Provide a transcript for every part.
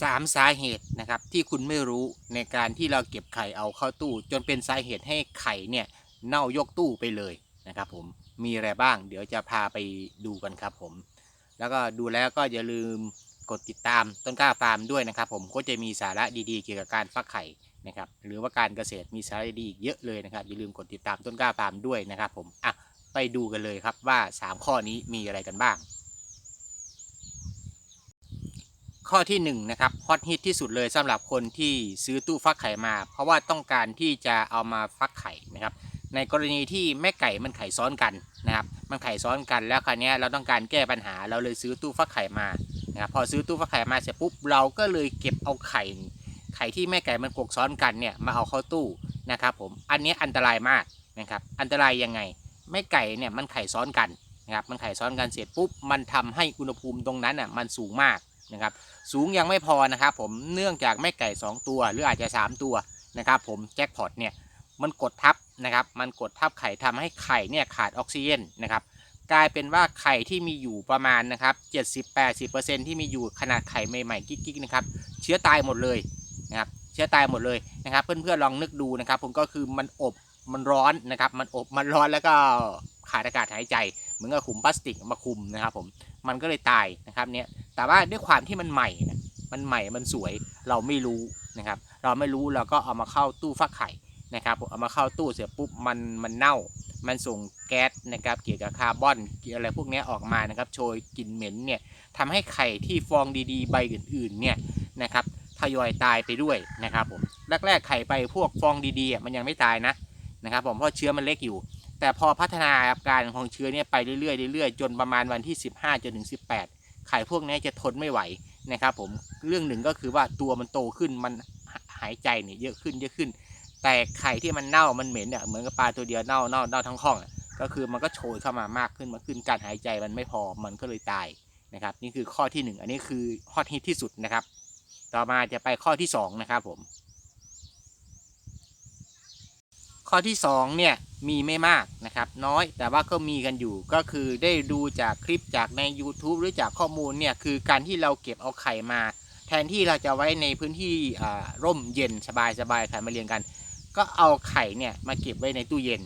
สามสาเหตุนะครับที่คุณไม่รู้ในการที่เราเก็บไข่เอาเข้าตู้ จนเป็นสาเหตุให้ไข่เนี่ยเน่ายกตู้ไปเลยนะครับผมมีอะไรบ้าง เดี๋ยวจะพาไปดูกันครับผม แล้วก็ดูแล้วก็อย่าลืมกดติดตามต้นกล้าฟาร์มด้วยนะครับ ผมก็จะมีสาระดีๆ เกี่ยวกับการฟักไข่นะครับหรือว่าการเกษตรมีสาระดีอีกเยอะเลยนะครับอย่าลืมกดติดตามต้นกล้าฟาร์มด้วยนะครับผมอะไปดูกันเลยครับว่า 3 ข้อนี้มีอะไรกันบ้าง ข้อที่1นงนะครับฮอตฮิตที่สุดเลยสำหรับคนที่ซื้อตู้ฟักไข่มา เพราะว่าต้องการที่จะเอามาฟักไข่นะครับ ในกรณีที่แม่ไก่มันไข่ซ้อนกันนะครับมันไข่ซ้อนกันแล้วคราวนี้เราต้องการแก้ปัญหาเราเลยซื้อตู้ฟักไข่มานะครับพอซื้อตู้ฟักไข่มาเสร็จปุ๊บเราก็เลยเก็บเอาไข่ไข่ที่แม่ไก่มันกกซ้อนกันเนี่ยมาเอาเข้าตู้นะครับผมอันนี้อันตรายมากนะครับอันตรายยังไงแม่ไก่เนี่ยมันไข่ซ้อนกันนะครับมันไข่ซ้อนกันเสร็จปุ๊บมันทำให้อุณหภูมิตรงนั้นอะมันสูงมาก นะครับ สูงยังไม่พอนะครับ ผมเนื่องจากแม่ไก่ 2 ตัว หรืออาจจะ 3 ตัวนะครับ ผมแจ็คพอตเนี่ยมันกดทับนะครับ มันกดทับไข่ทำให้ไข่เนี่ยขาดออกซิเจนนะครับ กลายเป็นว่าไข่ที่มีอยู่ประมาณนะครับ70-80%ที่มีอยู่ขนาดไข่ใหม่ๆกิ๊กๆนะครับเชื้อตายหมดเลยนะครับเชื้อตายหมดเลยนะครับ เพื่อนๆลองนึกดูนะครับ ผมก็คือมันอบมันร้อนนะครับ มันอบมันร้อนแล้วก็ขาดอากาศหายใจ เหมือนกับขุมพลาสติกมาคุมนะครับ ผมมันก็เลยตายนะครับเนี่ย แต่ว่าด้วยความที่มันใหม่นะมันใหม่มันสวยเราไม่รู้นะครับ เราไม่รู้เราก็เอามาเข้าตู้ฟักไข่นะครับเอามาเข้าตู้เสร็จปุ๊บมันมันเน่า มันส่งแก๊สนะครับเกี่ยวกับคาร์บอนเกี่ยวอะไรพวกนี้ออกมานะครับโชยกลิ่นเหม็นเนี่ยทำให้ไข่ที่ฟองดีๆ ใบอื่นๆเนี่ยนะครับทยอยตายไปด้วยนะครับผมแรกๆไข่ไปพวกฟองดีๆมันยังไม่ตายนะนะครับผมเพราะเชื้อมันเล็กอยู่ แต่พอพัฒนาการของเชื้อเนี่ยไปเรื่อยๆเรื่อยๆจนประมาณวันที่ 15จนถึง18 ไข่พวกนี้จะทนไม่ไหวนะครับผมเรื่องหนึ่งก็คือว่าตัวมันโตขึ้นมันหายใจเนี่ยเยอะขึ้นเยอะขึ้น แต่ไข่ที่มันเน่ามันเหม็นเนี่ยเหมือนกับปลาตัวเดียวเน่าเน่าเน่าทั้งห้องก็คือมันก็โชยเข้ามามากขึ้นมาขึ้นการหายใจมันไม่พอมันก็เลยตายนะครับ นี่คือข้อที่หนึ่งอันนี้คือฮอตฮิตที่สุดนะครับ ต่อมาจะไปข้อที่สองนะครับผม ข้อที่2เนี่ย มีไม่มากนะครับ น้อยแต่ว่าก็มีกันอยู่ก็คือได้ดูจากคลิปจากใน YouTube หรือจากข้อมูลเนี่ยคือการที่เราเก็บเอาไข่มา แทนที่เราจะไว้ในพื้นที่ร่มเย็นสบายสบายไข่มาเรียงกัน ก็เอาไข่เนี่ยมาเก็บไว้ในตู้เย็น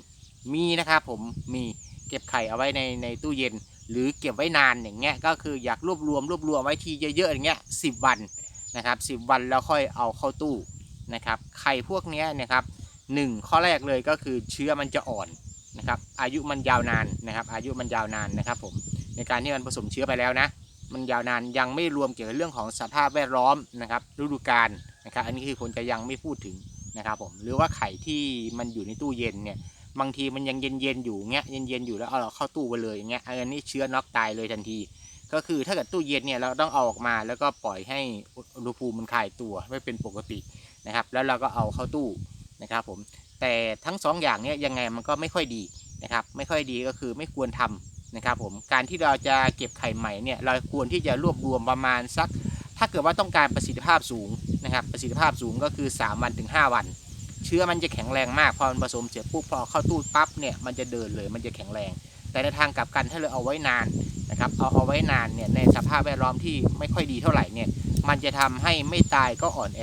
มีนะครับผมมีเก็บไข่เอาไว้ในในตู้เย็น หรือเก็บไว้นานอย่างเงี้ยก็คืออยากรวบรวมรวบรวมไว้ทีเยอะๆอย่างเงี้ยสิวันนะครับสิวันแล้วค่อยเอาเข้าตู้นะครับไข่พวกเนี้ยนะครับ หนึ่งข้อแรกเลยก็คือเชื้อมันจะอ่อนนะครับ อายุมันยาวนานนะครับ อายุมันยาวนานนะครับผมในการที่มันผสมเชื้อไปแล้วนะ มันยาวนานยังไม่รวมเกี่ยวกับเรื่องของสภาพแวดล้อมนะครับฤดูกาลนะครับ อันนี้คือผมจะยังไม่พูดถึงนะครับผมหรือว่าไข่ที่มันอยู่ในตู้เย็นเนี่ยบางทีมันยังเย็นเย็นๆอยู่เงี้ยเย็นเย็นๆอยู่แล้วเอาเราเข้าตู้ไปเลยอย่างเงี้ยอันนี้เชื้อน็อกตายเลยทันที ก็คือถ้าเกิดตู้เย็นเนี่ยเราต้องเอาออกมาแล้วก็ปล่อยให้อุณหภูมิมันคลายตัวไม่เป็นปกตินะครับ แล้วเราก็เอาเข้าตู้ นะครับผมแต่ทั้งสองอย่างเนี้ยยังไงมันก็ไม่ค่อยดีนะครับไม่ค่อยดีก็คือไม่ควรทำนะครับผมการที่เราจะเก็บไข่ใหม่เนี่ยเราควรที่จะรวบรวมประมาณสัก ถ้าเกิดว่าต้องการประสิทธิภาพสูงนะครับประสิทธิภาพสูงก็คือ 3 วันถึง 5 วัน เชื้อมันจะแข็งแรงมากพอมันผสมเสร็จปุ๊บพอเข้าตู้ปั๊บเนี่ยมันจะเดินเลยมันจะแข็งแรง แต่ในทางกลับกันถ้าเราเอาไว้นานนะครับเอาเอาไว้นานเนี่ยในสภาพแวดล้อมที่ไม่ค่อยดีเท่าไหร่เนี่ยมันจะทำให้ไม่ตายก็อ่อนแอ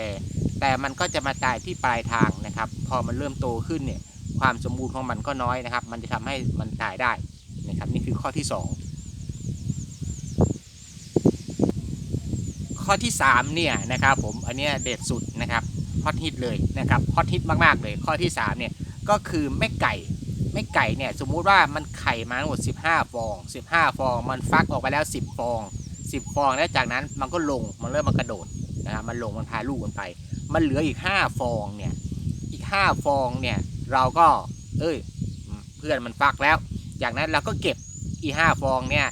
แต่มันก็จะมาตายที่ปลายทางนะครับ พอมันเริ่มโตขึ้นเนี่ยความสมบูรณ์ของมันก็น้อยนะครับ มันจะทำให้มันตายได้นะครับนี่คือข้อที่ 2 ข้อที่3เนี่ยนะครับผมอันเนี้ยเด็ดสุดนะครับฮอตฮิตเลยนะครับฮอตฮิตมากๆเลยข้อที่3เนี่ยก็คือแม่ไก่แม่ไก่เนี่ยสมมุติว่ามันไข่มาทั้งหมด 15 ฟอง 15 ฟอง มันฟักออกไปแล้ว 10 ฟอง 10 ฟองแล้วจากนั้นมันก็ลงมันเริ่มมากระโดดนะครับมันลงมันพาลูกมันไป มันเหลืออีก5ฟองเนี่ย อีก5ฟองเนี่ย เราก็ เอ้ย เพื่อนมันฟักแล้ว จากนั้นเราก็เก็บอีก5ฟองเนี่ย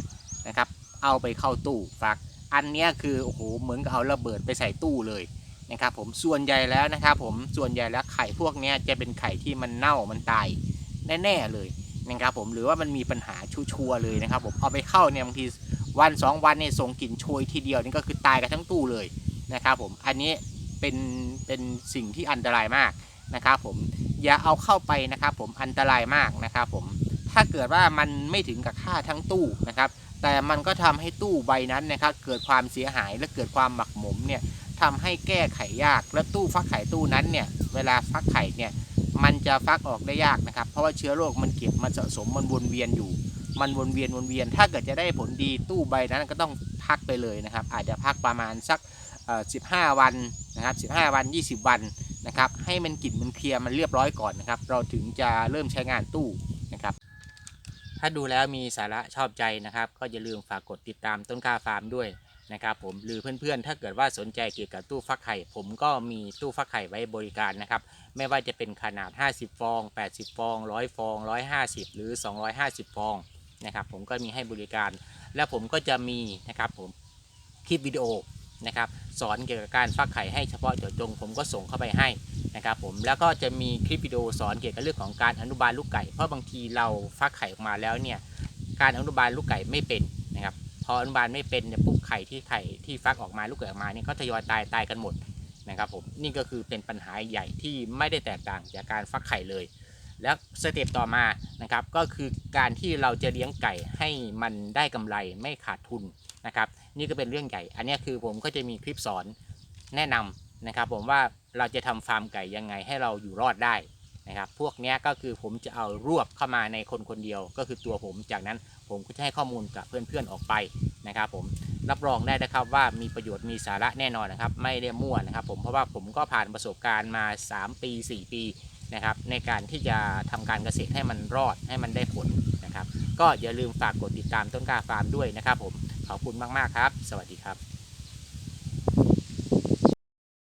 นะครับ เอาไปเข้าตู้ฟัก อันนี้คือโอ้โหเหมือนกับเอาระเบิดไปใส่ตู้เลยนะครับผมส่วนใหญ่แล้วนะครับผมส่วนใหญ่แล้วไข่พวกนี้จะเป็นไข่ที่มันเน่ามันตายแน่ๆเลยนะครับผมหรือว่ามันมีปัญหาชัวร์เลยนะครับผมเอาไปเข้าเนี่ยบางทีวันสองวันเนี่ยส่งกลิ่นโชยทีเดียวนี่ก็คือตายกันทั้งตู้เลยนะครับผมอันนี้ เป็นเป็นสิ่งที่อันตรายมากนะครับผมอย่าเอาเข้าไปนะครับผมอันตรายมากนะครับผมถ้าเกิดว่ามันไม่ถึงกับฆ่าทั้งตู้นะครับ แต่มันก็ทำให้ตู้ใบนั้นนะครับเกิดความเสียหายและเกิดความหมักหมมเนี่ยทำให้แก้ไขยากและตู้ฟักไข่ตู้นั้นเนี่ยเวลาฟักไข่เนี่ยมันจะฟักออกได้ยากนะครับ เพราะว่าเชื้อโรคมันเก็บมันสะสมมันวนเวียนอยู่ มันวนเวียนวนเวียน ถ้าเกิดจะได้ผลดีตู้ใบนั้นก็ต้องพักไปเลยนะครับ อาจจะพักประมาณสักเอ่อ15วัน นะครับ15 วัน 20 วันนะครับให้มันกลิ่นมันเคลียร์มันเรียบร้อยก่อนนะครับ เราถึงจะเริ่มใช้งานตู้นะครับ ถ้าดูแล้วมีสาระชอบใจนะครับ ก็อย่าลืมฝากกดติดตามต้นกล้าฟาร์มด้วยนะครับผมหรือเพื่อนๆ ถ้าเกิดว่าสนใจเกี่ยวกับตู้ฟักไข่ ผมก็มีตู้ฟักไข่ไว้บริการนะครับ ไม่ว่าจะเป็นขนาด 50 ฟอง 80 ฟอง 100 ฟอง 150 หรือ 250 ฟองนะครับ ผมก็มีให้บริการ และผมก็จะมีนะครับผมคลิปวิดีโอ นะครับสอนเกี่ยวกับการฟักไข่ให้เฉพาะเจาะจงผมก็ส่งเข้าไปให้นะครับผมแล้วก็จะมีคลิปวิดีโอสอนเกี่ยวกับเรื่องของการอนุบาลลูกไก่เพราะบางทีเราฟักไข่ออกมาแล้วเนี่ยการอนุบาลลูกไก่ไม่เป็นนะครับพออนุบาลไม่เป็นเนี่ยปุ๊บไข่ที่ไข่ที่ฟักออกมาลูกไก่ออกมาเนี่ยก็ทยอยตายตายกันหมดนะครับผมนี่ก็คือเป็นปัญหาใหญ่ที่ไม่ได้แตกต่างจากการฟักไข่เลย แล้วสเต็ปต่อมานะครับก็คือการที่เราจะเลี้ยงไก่ให้มันได้กำไรไม่ขาดทุนนะครับนี่ก็เป็นเรื่องใหญ่ อันนี้คือผมก็จะมีคลิปสอนแนะนำนะครับผมว่าเราจะทำฟาร์มไก่ยังไงให้เราอยู่รอดได้ นะครับ พวกนี้ก็คือผมจะเอารวบเข้ามาในคนคนเดียว ก็คือตัวผมจากนั้นผมก็จะให้ข้อมูลกับเพื่อนๆออกไปนะครับ ผมรับรองได้นะครับว่ามีประโยชน์มีสาระแน่นอนนะครับ ไม่ได้มั่วนะครับ ผมเพราะว่าผมก็ผ่านประสบการณ์มา 3 ปี 4 ปีนะครับ ในการที่จะทำการเกษตรให้มันรอดให้มันได้ผลนะครับ ก็อย่าลืมฝากกดติดตามต้นกล้าฟาร์มด้วยนะครับ ผมขอบคุณมากๆครับ สวัสดีครับ